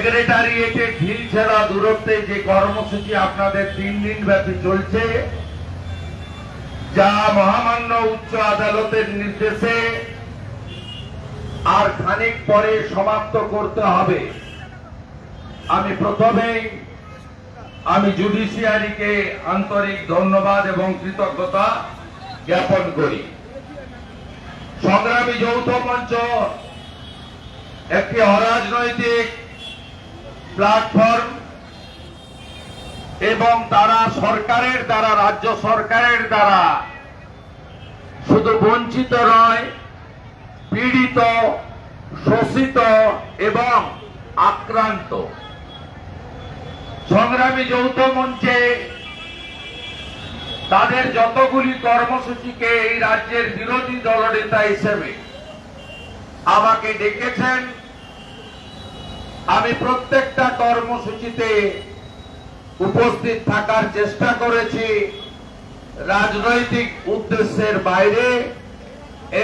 সেক্রেটারিয়েটে ঢিল ছেড়া দূরত্বে যে কর্মসূচি আপনাদের তিন দিন ব্যাপী চলছে, যা মহামান্য উচ্চ আদালতের নির্দেশে আর খানিক পরে সমাপ্ত করতে হবে। আমি প্রথমেই আমি জুডিশিয়ারিকে আন্তরিক ধন্যবাদ এবং কৃতজ্ঞতা জ্ঞাপন করি। সংগ্রামী যৌথ মঞ্চ একটি অরাজনৈতিক প্ল্যাটফর্ম এবং তারা সরকারের দ্বারা, রাজ্য সরকারের দ্বারা শুধু বঞ্চিত নয়, পীড়িত, শোষিত এবং আক্রান্ত। সংগ্রামী যৌথ মঞ্চে তাদের যতগুলি কর্মসূচিকে এই রাজ্যের বিরোধী দলনেতা হিসেবে আমাকে ডেকেছেন আমি প্রত্যেকটা কর্মসূচিতে উপস্থিত থাকার চেষ্টা করেছি রাজনৈতিক উদ্দেশ্যের বাইরে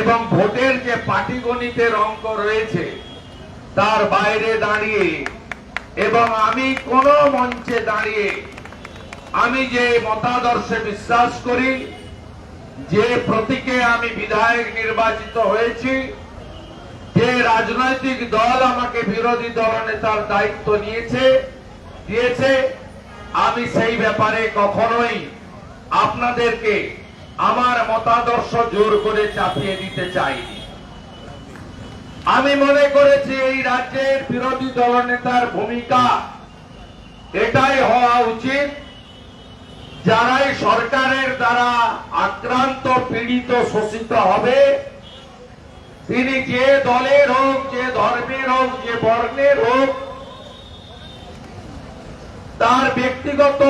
এবং ভোটের যে পাটিগণিতের অঙ্ক রয়েছে তার বাইরে দাঁড়িয়ে এবং আমি কোন মঞ্চে দাঁড়িয়ে আমি যে মতাদর্শে বিশ্বাস করি, যে প্রতীকে আমি বিধায়ক নির্বাচিত হয়েছি যে রাজনৈতিক দল আমাকে বিরোধী দলনেতার দায়িত্ব নিয়েছে, দিয়েছে, আমি সেই ব্যাপারে কখনোই আপনাদেরকে আমার মতাদর্শ জোর করে চাপিয়ে দিতে চাইনি। আমি মনে করেছি এই রাজ্যের বিরোধী দলনেতার ভূমিকা এটাই হওয়া উচিত। যারাই সরকারের দ্বারা আক্রান্ত, পীড়িত, শোষিত হবে তিনি যে দলের হোক যে ধর্মের হোক যে বর্ণের হোক তার ব্যক্তিগত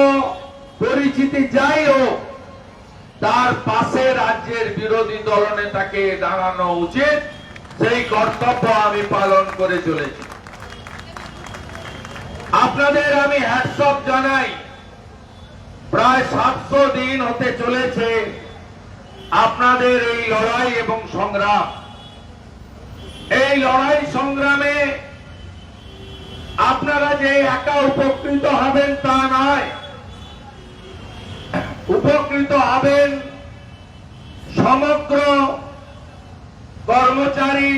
পরিচিতি যাই হোক, তার পাশে রাজ্যের বিরোধী দলনেতাকে দাঁড়ানো উচিত। সেই কর্তব্য আমি পালন করে চলেছি। আপনাদের আমি হ্যাটসঅপ জানাই, প্রায় সাতশো দিন হতে চলেছে। আপনাদের এই লড়াই এবং সংগ্রাম এই লড়াই সংগ্রামে আপনারা যে একা উপকৃত হবেন তা নয়। উপকৃত হবেন সমগ্র কর্মচারী,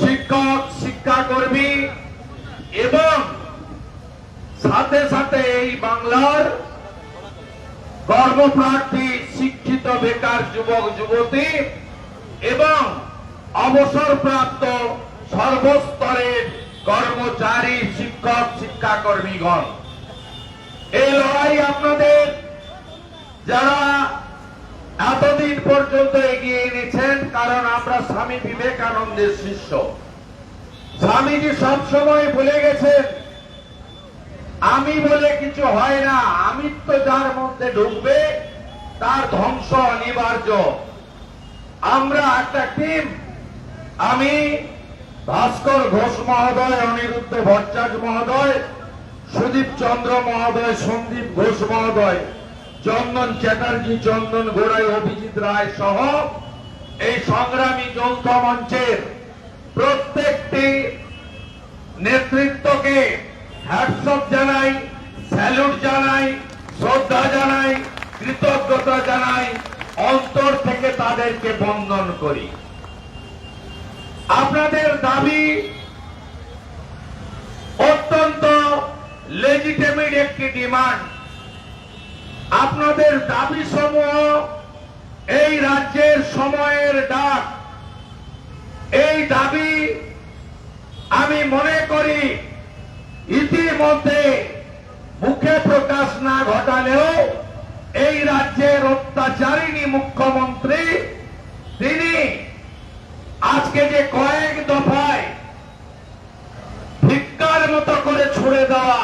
শিক্ষক, শিক্ষাকর্মী এবং সাথে সাথে এই বাংলার কর্মপ্রার্থী, শিক্ষিত, বেকার যুবক, যুবতী এবং অবসরপ্রাপ্ত সর্বস্তরের কর্মচারী, শিক্ষক, শিক্ষাকর্মীগণ। এই লড়াই আপনাদের যারা এতদিন পর্যন্ত এগিয়ে এনেছেন, কারণ আমরা স্বামী বিবেকানন্দের শিষ্য। স্বামীজি সবসময় বলে গেছেন, আমি বলে কিছু হয় না, আমিত্ব যার মধ্যে ঢুকবে, তার ধ্বংস অনিবার্য। আমরা একটা টিম আমি ভাস্কর ঘোষ মহোদয়, অনিরুদ্ধ ভট্টাচ মহোদয়, সুদীপ চন্দ্র মহোদয়, সন্দীপ ঘোষ মহোদয়, চন্দন চ্যাটার্জি, চন্দন গোড়াই, অভিজিৎ রায় সহ এই সংগ্রামী যৌথ মঞ্চের প্রত্যেকটি নেতৃত্বকে হ্যাটসঅপ জানাই, স্যালুট জানাই, শ্রদ্ধা জানাই, কৃতজ্ঞতা জানাই, অন্তর থেকে তাদেরকে বন্দন করি। আপনাদের দাবি অত্যন্ত লেজিটেমিট একটি ডিমান্ড আপনাদের দাবি সমূহ এই রাজ্যের সময়ের ডাক। এই দাবি আমি মনে করি ইতিমধ্যে মুখে প্রকাশ না ঘটালেও এই রাজ্যের অত্যাচারিণী মুখ্যমন্ত্রী, তিনি আজকে যে কয়েক দফায় ভিক্ষার মতো করে ছুড়ে দেওয়া,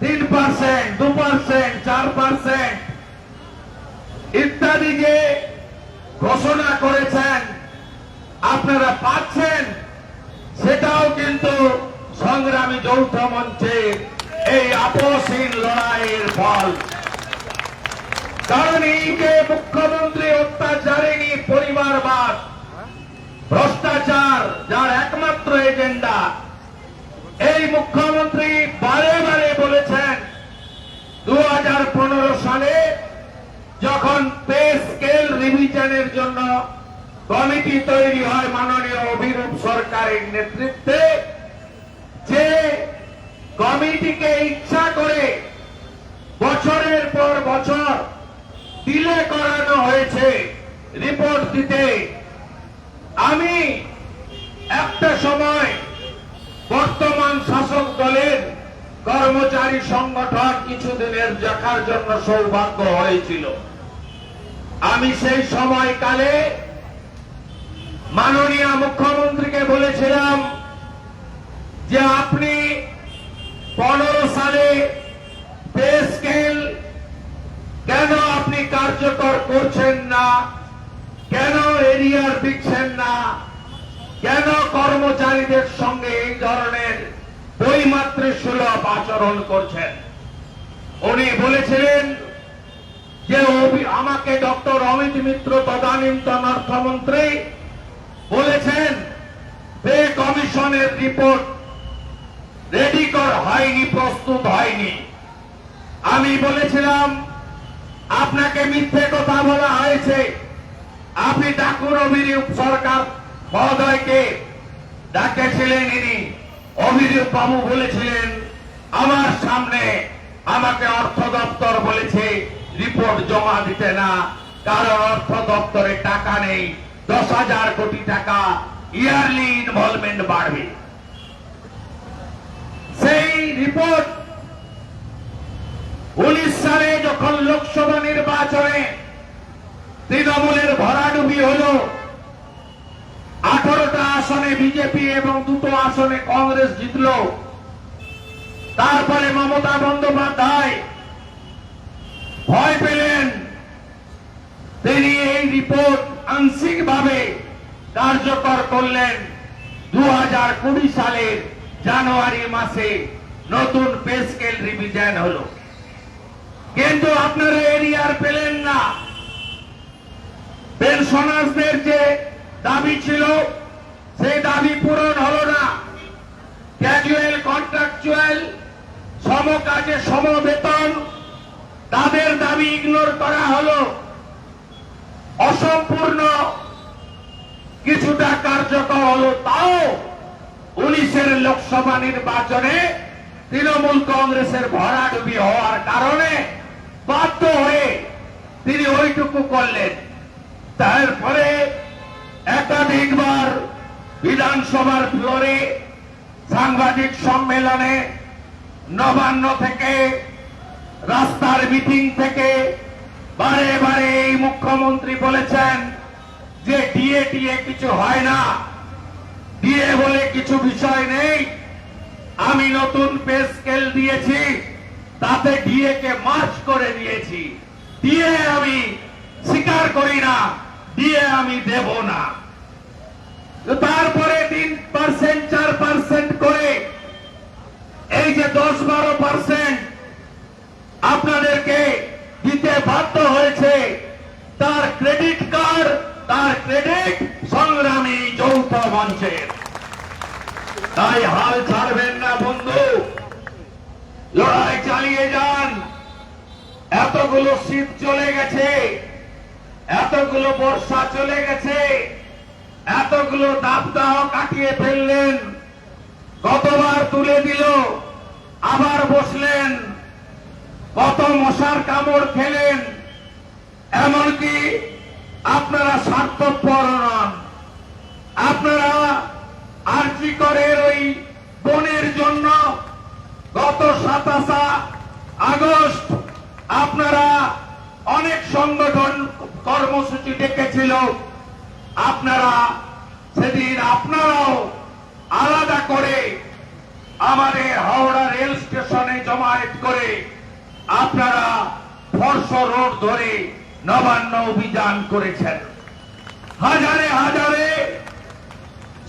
তিন পার্সেন্ট দু পার্সেন্ট চার পার্সেন্ট ইত্যাদি যে ঘোষণা করেছেন, আপনারা পাচ্ছেন? সেটাও কিন্তু সংগ্রামী যৌথ মঞ্চের এই আপসহীন লড়াইয়ের ফল। কারণ এই যে মুখ্যমন্ত্রী অত্যাচারিণী পরিবারবাদ ভ্রষ্টাচার, যার একমাত্র এজেন্ডা। এই মুখ্যমন্ত্রী বারে বারে বলেছেন দু হাজার পনেরো সালে যখন পে স্কেল রিভিশনের জন্য কমিটি তৈরি হয় মাননীয় অভিরূপ সরকারের নেতৃত্বে, যে কমিটিকে ইচ্ছা করে বছরের পর বছর ডিলে করানো হয়েছে রিপোর্ট দিতে আমি একটা সময় বর্তমান শাসক দলের কর্মচারী সংগঠন কিছুদিনের দেখার জন্য সৌভাগ্য হয়েছিল। আমি সেই সময়কালে মাননীয় মুখ্যমন্ত্রীকে বলেছিলাম যে আপনি পনেরো সালে পে স্কেল কেন আপনি কার্যকর করছেন না? কেন এরিয়ার দিচ্ছেন না? কেন কর্মচারীদের সঙ্গে এই ধরনের বইমাত্রে সুলভ আচরণ করছেন? উনি বলেছিলেন যে আমাকে ডক্টর অমিত মিত্র তদানীন্তন অর্থমন্ত্রী বলেছেন, পে কমিশনের রিপোর্ট রেডি কর হয়নি, প্রস্তুত হয়নি। আমি বলেছিলাম, আপনাকে মিথ্যে কথা বলা হয়েছে। আপনি ডাকুর অভিরূপ সরকার মহোদয়কে। ডাকেছিলেন ইনি। অভিরূপ বাবু বলেছিলেন, আমার সামনে আমাকে অর্থ দপ্তর বলেছে, রিপোর্ট জমা দিতে না। কারণ অর্থ দপ্তরে টাকা নেই। দশ হাজার কোটি টাকা ইয়ারলি ইনভলভমেন্ট বাড়বে। সেই রিপোর্ট উনিশ সালে যখন লোকসভা নির্বাচনে তৃণমূলের ভরাডুবি হল আঠারোটা আসনে বিজেপি এবং দুটো আসনে কংগ্রেস জিতল। তারপরে মমতা বন্দ্যোপাধ্যায় ভয় পেলেন। তিনি এই রিপোর্ট আংশিকভাবে কার্যকর করলেন দু হাজার কুড়ি সালের জানুয়ারি মাসে নতুন পে স্কেল রিভিশন হলো। কিন্তু আপনারা এরিয়ার পেলেন না। পেনশনার্সদের যে দাবি ছিল, সেই দাবি পূরণ হলো না। ক্যাজুয়াল কন্ট্রাকচুয়াল সম কাজে সম বেতন, তাদের দাবি ইগনোর করা হলো। অসম্পূর্ণ কিছুটা কার্যকর হল তাও উনিশের লোকসভা নির্বাচনে তৃণমূল কংগ্রেসের ভরাডুবি হওয়ার কারণে বাধ্য হয়ে তিনি ওইটুকু করলেন। তারপরে একাধিকবার বিধানসভার ফ্লোরে সাংবাদিক সম্মেলনে নবান্ন থেকে রাস্তার মিটিং থেকে বারে বারে এই মুখ্যমন্ত্রী বলেছেন যে ডিএ টিএ কিছু হয় না। ডিএ বলে কিছু বিষয় নেই। আমি নতুন পে স্কেল দিয়েছি, তাতে ডিএ কে মার্চ করে দিয়েছি। ডিএ আমি স্বীকার করি না। ডিএ আমি দেব না। তারপরে তিন পার্সেন্ট চার পার্সেন্ট করে এই যে দশ বারো পার্সেন্ট আপনাদেরকে দিতে বাধ্য হয়েছে, তার ক্রেডিট কার্ড তার ক্রেডিট সংগ্রামী যৌথ মঞ্চের। তাই হাল ছাড়বেন না, বন্ধু। লড়াই চালিয়ে যান। এতগুলো শীত চলে গেছে। এতগুলো বর্ষা চলে গেছে। এতগুলো দাবদাহ কাটিয়ে ফেললেন। কতবার তুলে দিল, আবার বসলেন। কত মশার কামড় খেলেন। এমনকি আপনারা স্বার্থপর নন। আপনারা আর্জি করের ওই বনের জন্য গত সাতাশা আগস্ট আপনারা অনেক সংগঠন কর্মসূচি ডেকেছিল। আপনারা সেদিন আপনারাও আলাদা করে আমাদের হাওড়া রেল স্টেশনে জমায়েত করে আপনারা ফর্ষ রোড ধরে নবান্ন অভিযান করেছেন। হাজারে হাজারে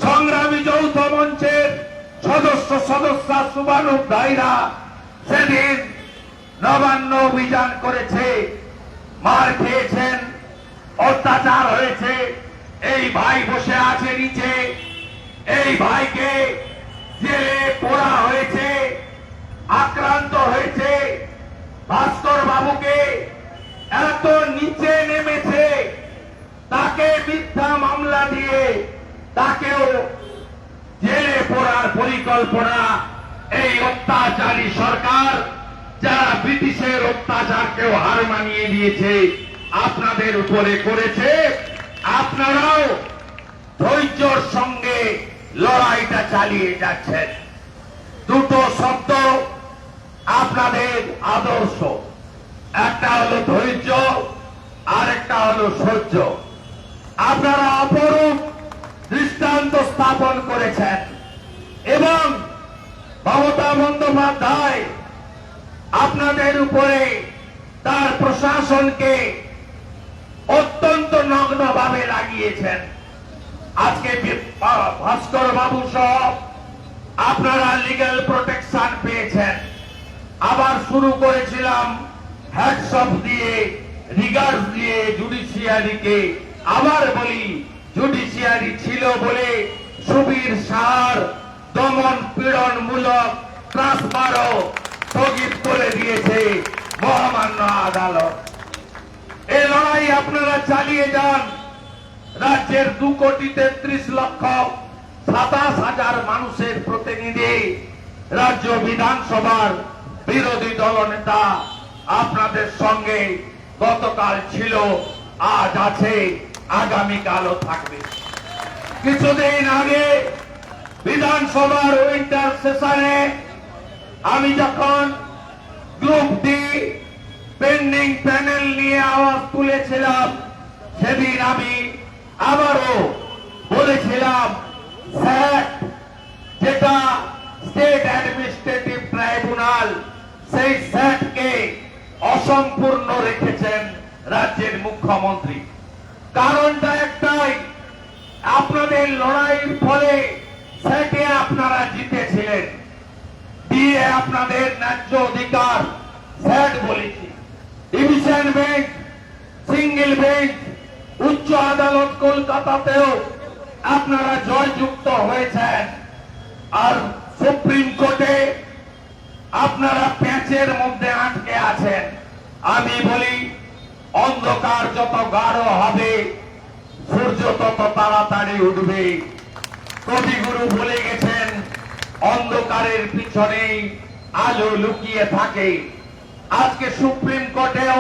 সংগ্রামী যৌথ মঞ্চের সদস্য সদস্য সুবানুক ভাইরা সেদিন নবান্ন অভিযান করেছে। মার খেয়েছেন। অত্যাচার হয়েছে। এই ভাই বসে আছে নিচে। এই ভাইকে জেলে পোড়া হয়েছে, আক্রান্ত হয়েছে। ভাস্কর বাবুকে এত নিচে নেমেছে, তাকে মিথ্যা মামলা দিয়ে তাকেও জেলে পড়ার পরিকল্পনা এই অত্যাচারী সরকার যারা ব্রিটিশের অত্যাচারকেও হার মানিয়ে দিয়েছে আপনাদের উপরে করেছে, আপনারাও ধৈর্যর সঙ্গে লড়াইটা চালিয়ে যাচ্ছেন। দুটো শব্দ আপনাদের আদর্শ। একটা হলো ধৈর্য আর একটা হলো সহ্য। আপনারা অপরূপ দৃষ্টান্ত স্থাপন করেছেন এবং মমতা বন্দ্যোপাধ্যায় আপনাদের উপরে তার প্রশাসনকে অত্যন্ত নগ্নভাবে লাগিয়েছেন। আজকে ভাস্কর বাবু সহ আপনারা লিগ্যাল প্রোটেকশন পেয়েছেন। আবার শুরু করেছিলাম হ্যাটসঅপ দিয়ে রিগার্ড দিয়ে জুডিশিয়ারিকে আবার বলি জুডিশিয়ারি ছিল বলে সুবীর সার দমন পীড়ন মূলক ট্রান্সফারও স্থগিত করে দিয়েছে মহামান্য আদালত। এই লড়াই আপনারা চালিয়ে যান। রাজ্যের দু কোটি তেত্রিশ লক্ষ সাতাশ হাজার মানুষের প্রতিনিধি রাজ্য বিধানসভার বিরোধী দলনেতা আপনাদের সঙ্গে গতকাল ছিল, আজ আছে, আগামীকালও থাকবে। কিছুদিন আগে বিধানসভার উইন্টার সেশনে আমি যখন গ্রুপ ডি পেন্ডিং প্যানেল নিয়ে আওয়াজ তুলেছিলাম, সেদিন আমি আবারও বলেছিলাম স্যাট যেটা স্টেট অ্যাডমিনিস্ট্রেটিভ ট্রাইব্যুনাল সেই স্যাটকে অসম্পূর্ণ রেখেছেন রাজ্যের মুখ্যমন্ত্রী। কারণটা একটাই, আপনাদের লড়াইয়ের ফলে স্যাটে আপনারা জিতেছিলেন। দিয়ে আপনাদের ন্যায্য অধিকার স্যাট বলেছি। ডিভিশন বেঞ্চ, সিঙ্গেল বেঞ্চ, উচ্চ আদালত কলকাতাতেও আপনারা জয়যুক্ত হয়েছেন। আর সুপ্রিম কোর্টে আপনারা প্যাঁচের মধ্যে আটকে আছেন। আমি বলি, অন্ধকার যত গাঢ় হবে, সূর্য তত তাড়াতাড়ি উঠবে। কবিগুরু বলে গেছেন অন্ধকারের পিছনেই আলো লুকিয়ে থাকে। আজকে সুপ্রিম কোর্টেও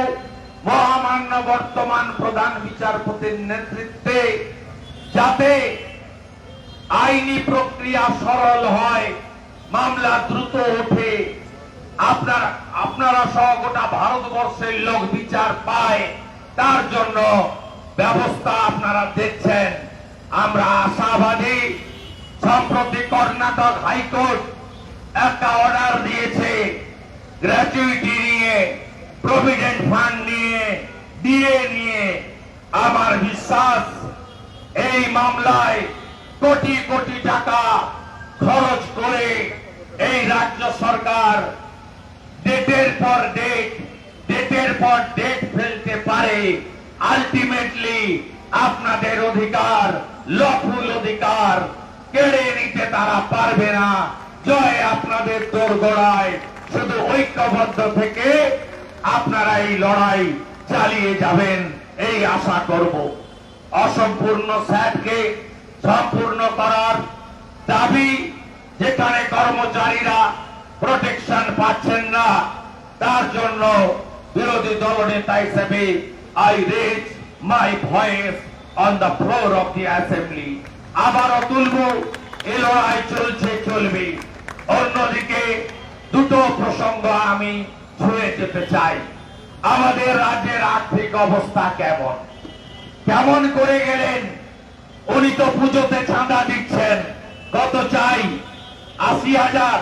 মহামান্য বর্তমান প্রধান বিচারপতির নেতৃত্বে যাতে আইনি প্রক্রিয়া সরল হয়, মামলা দ্রুত ওঠে। আপনার, আপনারা সহ গোটা ভারতবর্ষের লোক বিচার পায়, তার জন্য ব্যবস্থা আপনারা দেখছেন। আমরা আশাবাদী সম্প্রতি কর্ণাটক হাইকোর্ট একটা অর্ডার দিয়েছে গ্র্যাচুইটি নিয়ে প্রভিডেন্ট ফান্ড নিয়ে ডিএ নিয়ে। আমার বিশ্বাস, এই মামলায় কোটি কোটি টাকা খরচ করে এই রাজ্য সরকার ডেটের পর ডেট, ডেটের পর ডেট ফেলতে পারে। আলটিমেটলি আপনাদের অধিকার লফুল অধিকার। কেড়ে নিতে তারা পারবে না। জয় আপনাদের দোরগোড়ায়। শুধু ঐক্যবদ্ধ থেকে আপনারা এই লড়াই চালিয়ে যাবেন, এই আশা করব। অসম্পূর্ণ স্যাটকে সম্পূর্ণ করার দাবি যেখানে কর্মচারীরা প্রোটেকশন পাচ্ছেন না, তার জন্য বিরোধী দলনেতা হিসেবে I raise my voice on the floor of the assembly আবারও তুলব। এ লড়াই চলছে, চলবে। অন্যদিকে দুটো প্রসঙ্গ আমি ছুঁয়ে যেতে চাই। আমাদের রাজ্যের আর্থিক অবস্থা কেমন? কেমন করে গেলেন? উনি তো পুজোতে চাঁদা দিচ্ছেন। কত চাই? আশি হাজার।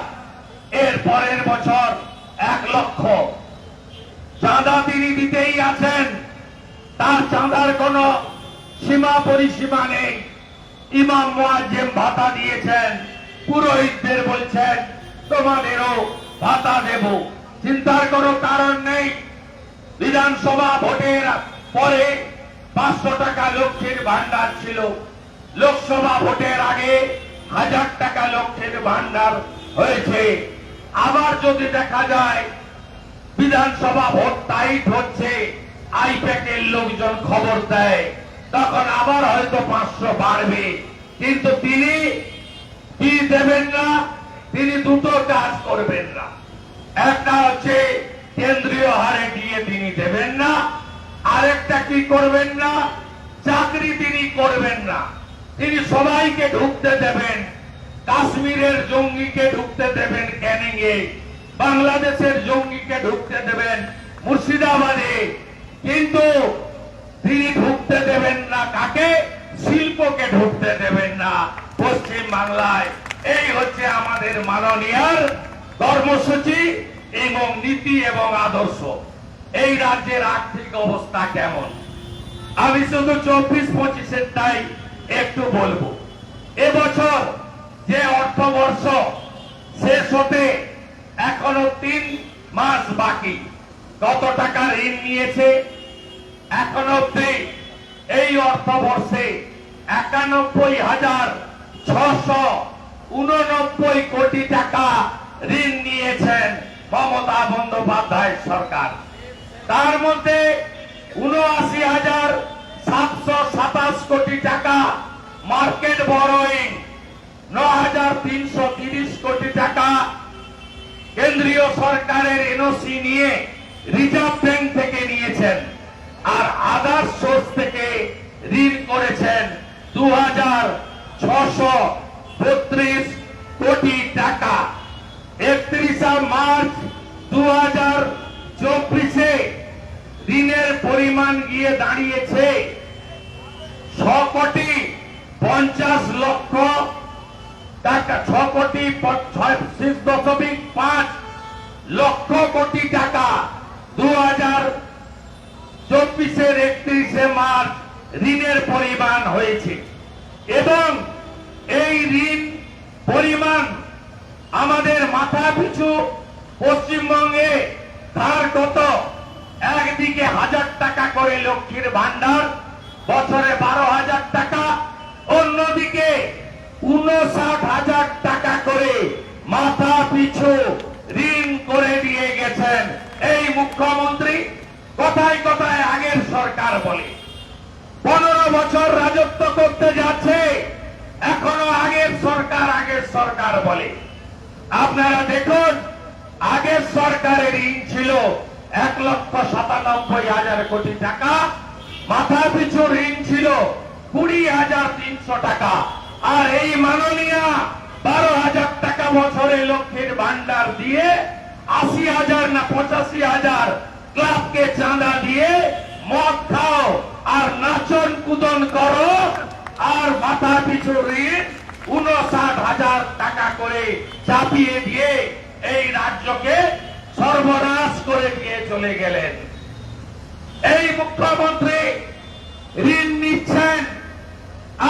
এর পরের বছর এক লক্ষ। চাঁদা তিনি দিতেই আছেন। তার চাঁদার কোন সীমা পরিসীমা নেই। ইমাম মুয়াজ্জেম ভাতা দিয়েছেন, পুরোহিতদের বলছেন, তোমাদেরও ভাতা দেব। চিন্তার কোনো কারণ নেই। বিধানসভা ভোটের পরে পাঁচশো টাকা লক্ষ্যের ভান্ডার ছিল। লোকসভা ভোটের আগে হাজার টাকা লক্ষ্যের ভান্ডার হয়েছে। আবার যদি দেখা যায়, বিধানসভা ভোট টাইট হচ্ছে, আইপ্যাকের লোকজন খবর দেয়। তখন আবার হয়তো পাঁচশো বাড়বে। কিন্তু তিনি কি দেবেন না? তিনি দুটো কাজ করবেন না। একটা হচ্ছে কেন্দ্রীয় হারে দিয়ে তিনি দেবেন না। আরেকটা কি করবেন না? চাকরি তিনি করবেন না। তিনি সবাইকে ঢুকতে দেবেন। কাশ্মীরের জঙ্গিকে ঢুকতে দেবেন ক্যানিংয়ে। বাংলাদেশের জঙ্গিকে ঢুকতে দেবেন মুর্শিদাবাদে। কিন্তু তিনি ঢুকতে দেবেন না। কাকে? শিল্পকে ঢুকতে দেবেন না। পশ্চিম বাংলায় এই হচ্ছে আমাদের মাননীয়ার কর্মসূচি এবং নীতি এবং আদর্শ। এই রাজ্যের আর্থিক অবস্থা কেমন? আমি শুধু চব্বিশ পঁচিশের তাই একটু বলব। এবছর যে অর্থবর্ষ শেষ হতে এখনও তিন মাস বাকি। কত টাকা ঋণ নিয়েছে? এখন অব্দি এই অর্থবর্ষে একানব্বই হাজার ছশো উননব্বই কোটি টাকা ঋণ নিয়েছেন মমতা বন্দ্যোপাধ্যায় সরকার। তার মধ্যে উনআশি হাজার সাতশো সাতাশ কোটি টাকা মার্কেট বড়োইং ন হাজার তিনশো তিরিশ কোটি টাকা কেন্দ্রীয় সরকারের এনওসি নিয়ে রিজার্ভ ব্যাংক থেকে নিয়েছেন। আর আদার সোর্স থেকে ঋণ করেছেন দু হাজার ছশো কোটি টাকা। একত্রিশে মার্চ দু হাজার ঋণের পরিমাণ গিয়ে দাঁড়িয়েছে ছ কোটি পঞ্চাশ লক্ষ টাকা ছ কোটি দশমিক পাঁচ লক্ষ কোটি টাকা। দু হাজার চব্বিশের একত্রিশে মার্চ ঋণের পরিমাণ হয়েছে। এবং এই ঋণ পরিমাণ আমাদের মাথা পিছু পশ্চিমবঙ্গে ধার কত? একদিকে হাজার টাকা করে লক্ষ্মীর ভান্ডার বছরে বারো হাজার টাকা। অন্যদিকে উনষাট হাজার টাকা করে মাথা পিছু ঋণ করে দিয়ে গেছেন এই মুখ্যমন্ত্রী। কথায় কথায় আগের সরকার বলে। পনেরো বছর রাজত্ব করতে যাচ্ছে, এখনও আগের সরকার আগের সরকার বলে। আপনারা দেখুন, আগের সরকারের ঋণ ছিল এক লক্ষ সাতানব্বই হাজার কোটি টাকা, মাথা পিছু ঋণ ছিল কুড়ি হাজার তিনশো টাকা। আর এই মাননীয়া বারো হাজার টাকা বছরে লক্ষ্মীর ভান্ডার দিয়ে আশি হাজার না পঁচাশি হাজার ক্লাবকে চাঁদা দিয়ে মদ খাও আর নাচন কুদন করো আর মাথা পিছু ঋণ উনষাট হাজার টাকা করে চাপিয়ে দিয়ে এই রাজ্যকে সর্বনাশ করে দিয়ে চলে গেলেন। এই মুখ্যমন্ত্রী ঋণ নিচ্ছেন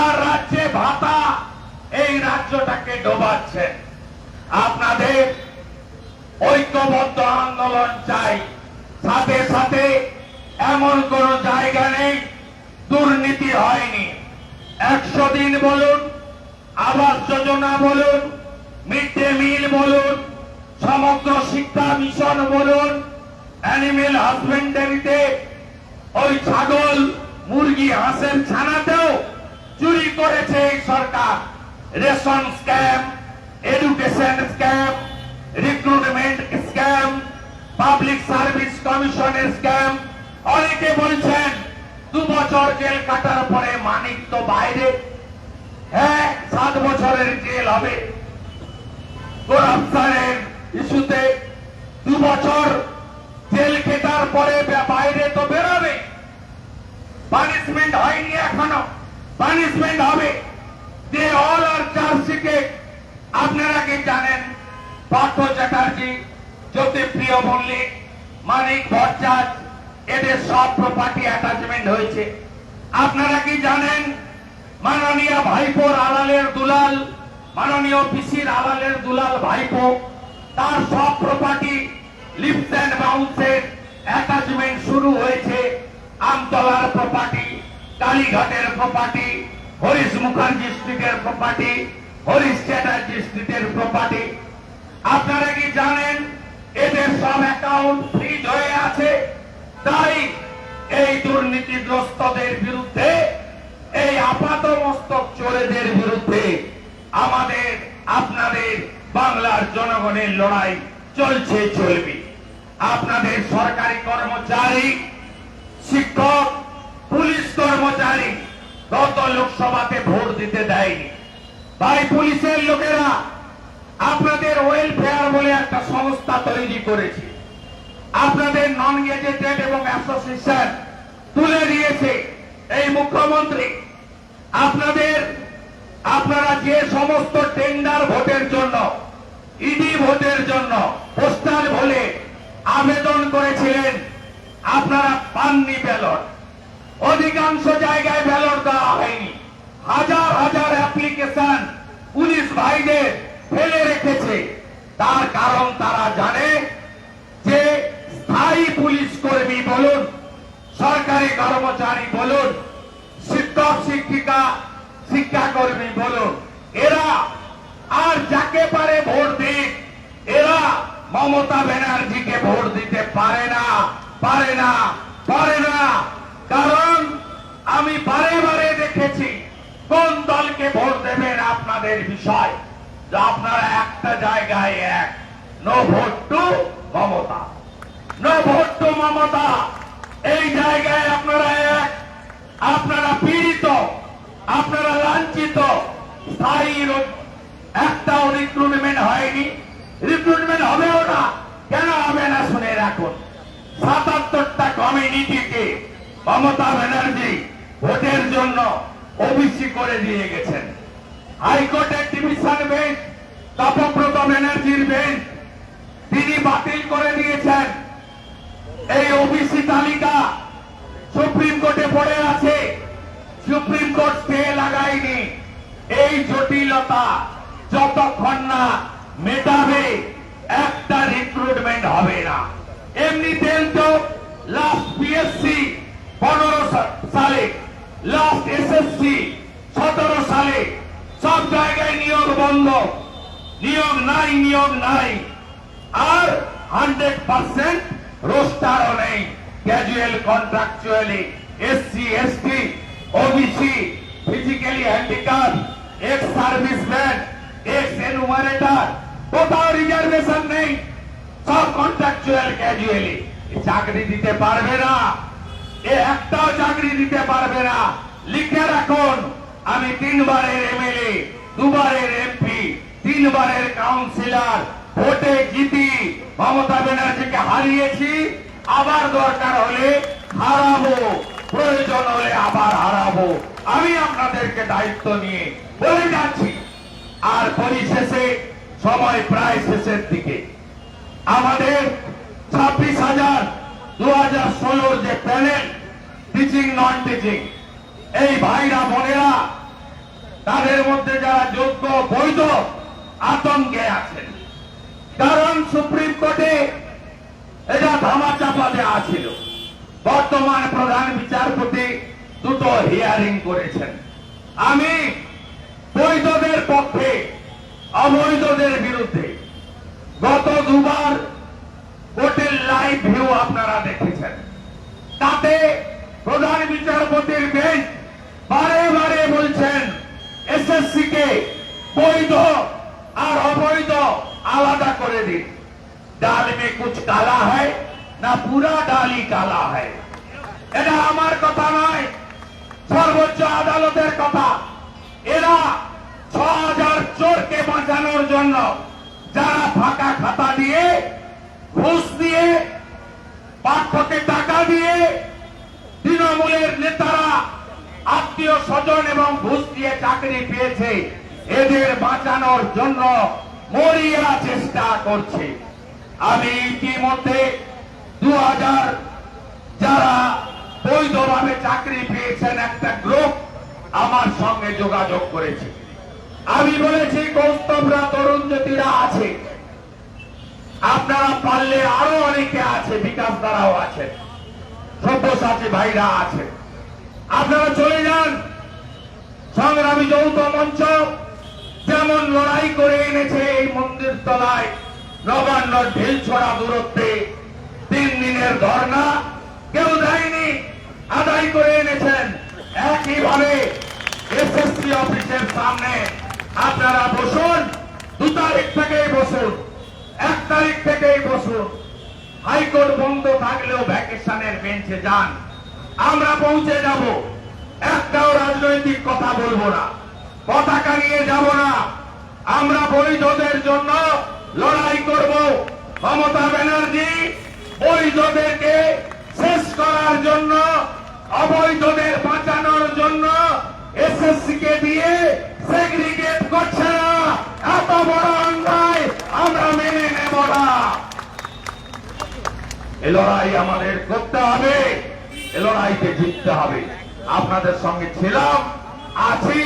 আর রাজ্যে ভাতা এই রাজ্যটাকে ডোবাচ্ছেন। আপনাদের ঐক্যবদ্ধ আন্দোলন চাই। সাথে সাথে এমন কোন জায়গা নেই, দুর্নীতি হয়নি। একশো দিন বলুন, আবাস যোজনা বলুন, মিড ডে মিল বলুন, সমগ্র শিক্ষা মিশন বলুন অ্যানিমেল হাজবেন্ডারিতে ওই ছাগল, মুরগি, হাঁসের ছানাতেও চুরি করেছে এই সরকার। Ration scam education scam recruitment scam public service কমিশনের স্ক্যাম অনেকে বলছেন, দু বছর জেল কাটার পরে মানিক তো বাইরে। হ্যাঁ সাত বছরের জেল হবে। ইস্যুতে দু বছর জেল কেটার পরে বাইরে তো বেরোবে। পানিশমেন্ট হয়নি এখনও। পানিশমেন্ট হবে। দে অল আর চার্জশিটে আপনারা কি জানেন? পার্থ চ্যাটার্জি জ্যোতিপ্রিয় মল্লিক, মানিক ভট্টাচ এদের সব প্রপার্টি অ্যাটাচমেন্ট হয়েছে। আপনারা কি জানেন, মাননীয় ভাইপোর আলালের দুলাল, মাননীয় পিসির আলালের দুলাল ভাইপো, তার সব প্রপার্টি লিফট অ্যান্ড বাউন্সের অ্যাটাচমেন্ট শুরু হয়েছে আমতলার প্রপার্টি কালীঘাটের প্রপার্টি হরিশ মুখার্জি স্ট্রিটের প্রপার্টি হরিশ চ্যাটার্জি স্ট্রিটের প্রপার্টি আপনারা কি জানেন এদের সব অ্যাকাউন্ট ফ্রিজ হয়ে আছে। তাই এই দুর্নীতিগ্রস্তদের বিরুদ্ধে, এই আপাত মস্তক চোরেদের বিরুদ্ধে আমাদের, আপনাদের, বাংলার জনগণের লড়াই চলছে, চলবে। আপনাদের সরকারি কর্মচারী, শিক্ষক, পুলিশ কর্মচারী গত লোকসভাতে ভোট দিতে দেয়নি। তাই পুলিশের লোকেরা আপনাদের ওয়েলফেয়ার বলে একটা সংস্থা তৈরি করেছে। আপনাদের নন গেজেটেড এবং অ্যাসোসিয়েশন তুলে দিয়েছে এই মুখ্যমন্ত্রী। আপনাদের, আপনারা যে সমস্ত টেন্ডার ভোটের জন্য ইডি ভোটের জন্য পোস্টাল বলে আবেদন করেছিলেন, আপনারা পাননি ব্যালট অধিকাংশ জায়গায় ব্যালট দেওয়া হয়নি। হাজার হাজার অ্যাপ্লিকেশন পুলিশ ভাইদের ফেলে রেখেছে। তার কারণ তারা জানে যে স্থায়ী পুলিশ কর্মী বলুন, সরকারি কর্মচারী বলুন, শিক্ষক, শিক্ষিকা, শিক্ষাকর্মী বলুন, এরা আর যাকে পারে ভোট দিক, এরা মমতা ব্যানার্জিকে ভোট দিতে পারে না পারে না পারে না কারণ আমি বারে বারে দেখেছি কোন দলকে ভোট দেবেন আপনাদের বিষয় যে আপনারা একটা জায়গায় এক। No vote to Mamata. No vote to Mamata. এই জায়গায় আপনারা এক। আপনারা পীড়িত। আপনারা লাঞ্ছিত। স্থায়ী একটাও রিক্রুটমেন্ট হয়নি। রিক্রুটমেন্ট হবেও না। কেন হবে না শুনে রাখুন। সাতাত্তরটা কমিউনিটিকে মমতা ব্যানার্জি ভোটের জন্য ওবিসি করে দিয়ে গেছেন। হাইকোর্টের ডিভিশন বেঞ্চ তপব্রত ব্যানার্জির বেঞ্চ তিনি বাতিল করে দিয়েছেন। এই ওবিসি তালিকা সুপ্রিম কোর্টে পড়ে আছে। সুপ্রিম কোর্ট স্টে লাগায়নি। এই জটিলতা যতক্ষণ না মেটাবে, একটা রিক্রুটমেন্ট হবে না। এমনিতেও তো লাস্ট পিএসসি পনেরো সালে লাস্ট এসএসসি সতেরো সালে সব জায়গায় নিয়োগ বন্ধ। নিয়োগ নাই নিয়োগ নাই। আর হান্ড্রেড পার্সেন্ট রোস্টারও নেই। Casual, contractually, SC, ST, OBC, physically handicap, ex serviceman, ex enumerator, কোথাও রিজার্ভেশন নেই। সব কন্ট্রাকচুয়াল, ক্যাজুয়ালি। চাকরি দিতে পারবে না। এ একটাও চাকরি দিতে পারবে না। লিখে রাখুন, আমি তিনবারের এমএলএ, দুবারের এমপি। তিনবারের কাউন্সিলর ভোটে জিতি মমতা ব্যানার্জিকে হারিয়েছি। আবার দরকার হলে হারাবো, প্রয়োজন হলে আবার হারাবো। আমি আপনাদেরকে দায়িত্ব নিয়ে বলে যাচ্ছি। আর পরিশেষে, সময় প্রায় শেষের দিকে। আমাদের ছাব্বিশ হাজার দু হাজার ষোলোর যে প্যানেল টিচিং নন টিচিং এই ভাইরা বোনেরা, তাদের মধ্যে যারা যোগ্য, বৈধ আতঙ্কে আছেন। কারণ সুপ্রিম কোর্টে এটা ধামা চাপা দেওয়া ছিল বর্তমান প্রধান বিচারপতি দুটো হিয়ারিং করেছেন। আমি বৈধদের পক্ষে অবৈধদের বিরুদ্ধে গত দুবার কোর্টের লাইভ ভিউ আপনারা দেখেছেন। তাতে প্রধান বিচারপতির বেঞ্চ বারে বারে বলছেন এসএসসি কে বৈধ আর অবৈধ আলাদা করে দিন। ডাল মে কুছ কালা হয় না পুরা ডালি কালা হয় এটা আমার কথা নয়, সর্বোচ্চ আদালতের কথা। এরা ছ হাজার চোরকে বাঁচানোর জন্য যারা ফাঁকা খাতা দিয়ে, ঘুষ দিয়ে পাঠ্যকে টাকা দিয়ে তৃণমূলের নেতারা, আত্মীয় স্বজন এবং ঘুষ দিয়ে চাকরি পেয়েছে, এদের বাঁচানোর জন্য মরিয়া চেষ্টা করছে। আমি ইতিমধ্যে দু হাজার যারা বৈধভাবে চাকরি পেয়েছেন, একটা গ্রুপ আমার সঙ্গে যোগাযোগ করেছে। আমি বলেছি, কৌস্তবরা, তরুণ জ্যোতিরা আছে। আপনারা পারলে আরও অনেকে আছে, বিকাশ দ্বারাও আছে সব্যসাচী ভাইরা আছে আপনারা চলে যান। সংগ্রামী যৌথ মঞ্চ যেমন লড়াই করে এনেছে এই মন্দির তলায়, নবান্ন ঢিল ছড়া দূরত্বে, তিন দিনের ধর্ণা, কেউ দেয়নি, আদায় করে এনেছেন। একইভাবে এসএসসি অফিসের সামনে আপনারা বসুন, দু তারিখ থেকেই বসুন, এক তারিখ থেকেই বসুন। হাইকোর্ট বন্ধ থাকলেও ভ্যাকেশনের বেঞ্চে যান। আমরা পৌঁছে যাব। একটাও রাজনৈতিক কথা বলব না। পতাকা নিয়ে যাব না। আমরা বৈধদের জন্য লড়াই করব। মমতা ব্যানার্জি বৈধদেরকে শেষ করার জন্য, অবৈধদের বাঁচানোর জন্য এসএসসি কে দিয়ে সেগ্রিগেট করছে না। এত বড় অন্যায় আমরা মেনে নেব না। এ লড়াই আমাদের করতে হবে। এ লড়াইতে জিততে হবে। আপনাদের সঙ্গে ছিলাম, আছি।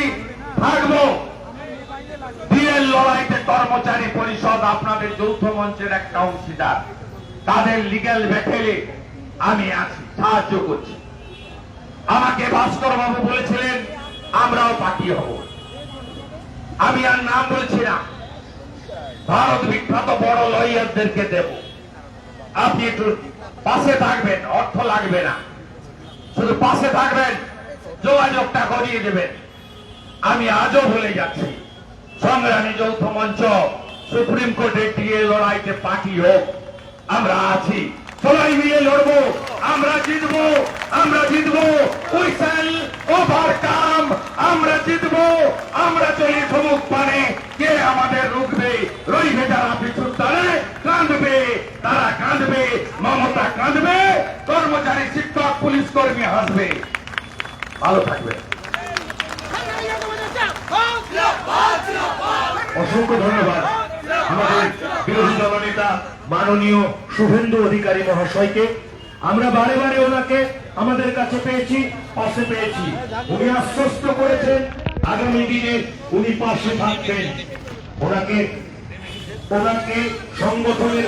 থাকব। দিনের লড়াইতে কর্মচারী পরিষদ আপনাদের যৌথ মঞ্চের একটা অংশীদার। তাদের আমি আছি, সাহায্য করছি। আমাকে ভাস্কর বাবু বলেছিলেন, আমরাও পার্টি হব। আমি আর নাম বলছি না। ভারত বিখ্যাত বড় লয়ারদেরকে দেব। আপনি একটু পাশে থাকবেন, অর্থ লাগবে না। শুধু পাশে থাকবেন, যোগাযোগটা করিয়ে দেবেন। আমি আজও ভুলে যাচ্ছি। সংগ্রামী যৌথ মঞ্চ, সুপ্রিম কোর্টে টিএ লড়াইতে পার্টি হোক। আমরা আছি। সবাই মিলে লড়বো। আমরা জিতবো। আমরা জিতবো। We shall overcome. আমরা জিতবো। আমরা চলি সমুখ পানে। কে আমাদের রুখবে? রইবে যারা পিছুর তারে কাঁদবে, তারা কাঁদবে, মমতা কাঁদবে, কর্মচারী, শিক্ষক, পুলিশ কর্মী হাসবে। ভালো থাকবে অসংখ্য ধন্যবাদ। আমাদের বিরোধী দলনেতা মাননীয় শুভেন্দু অধিকারী মহাশয়কে। আমরা বারে বারে ওনাকে আমাদের কাছে পেয়েছি, পাশে পেয়েছি। উনি আশ্বস্ত করেছেন, আগামী দিনে উনি পাশে থাকবেন। ওনাকে ওনাকে সংগঠনের